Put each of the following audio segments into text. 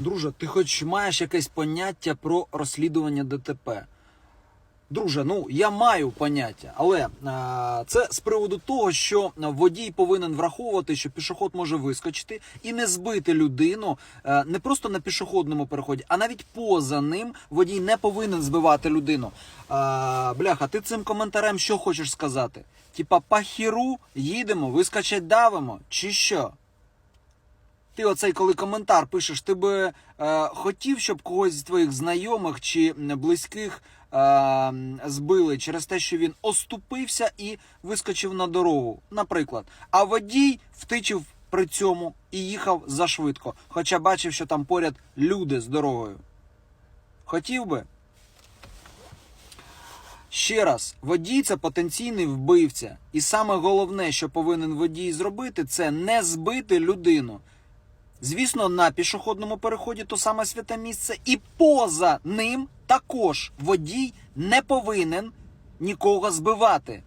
Друже, ти хоч маєш якесь поняття про розслідування ДТП? Друже, ну я маю поняття, але е, це з приводу того, що водій повинен враховувати, що пішоход може вискочити і не збити людину е, не просто на пішохідному переході, а навіть поза ним водій не повинен збивати людину. Е, бляха, ти цим коментарем що хочеш сказати? Типа по хіру їдемо, вискочать давимо, чи що? Ти оцей, коли коментар пишеш, ти би е, хотів, щоб когось з твоїх знайомих чи близьких е, збили через те, що він оступився і вискочив на дорогу, наприклад. А водій втичив при цьому і їхав зашвидко, хоча бачив, що там поряд люди з дорогою. Хотів би? Ще раз, водій це потенційний вбивця. І саме головне, що повинен водій зробити, це не збити людину. Звісно, на пішохідному переході то саме святе місце, і поза ним також водій не повинен нікого збивати.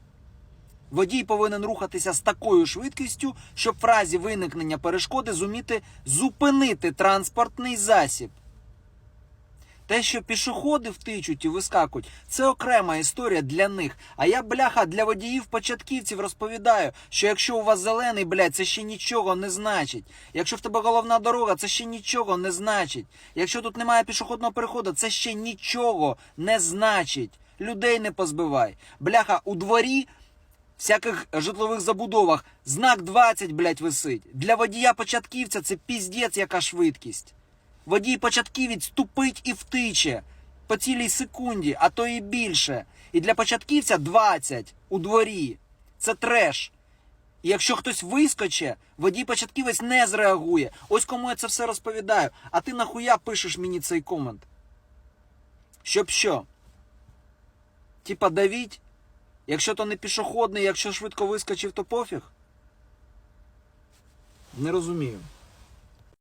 Водій повинен рухатися з такою швидкістю, щоб в разі виникнення перешкоди зуміти зупинити транспортний засіб. Те, що пішоходи втичуть і вискакують, це окрема історія для них. А я, бляха, для водіїв-початківців розповідаю, що якщо у вас зелений, блядь, це ще нічого не значить. Якщо в тебе головна дорога, це ще нічого не значить. Якщо тут немає пішохідного переходу, це ще нічого не значить. Людей не позбивай. Бляха, у дворі всяких житлових забудовах знак 20, блядь, висить. Для водія-початківця це піздець, яка швидкість. Водій початківець тупить і втиче по цілій секунді, а то і більше. І для початківця 20 у дворі. Це треш. І якщо хтось вискоче, водій початківець не зреагує. Ось кому я це все розповідаю. А ти нахуя пишеш мені цей комент? Щоб що? Типа давіть? Якщо то не пішохідний, якщо швидко вискочив, то пофіг? Не розумію.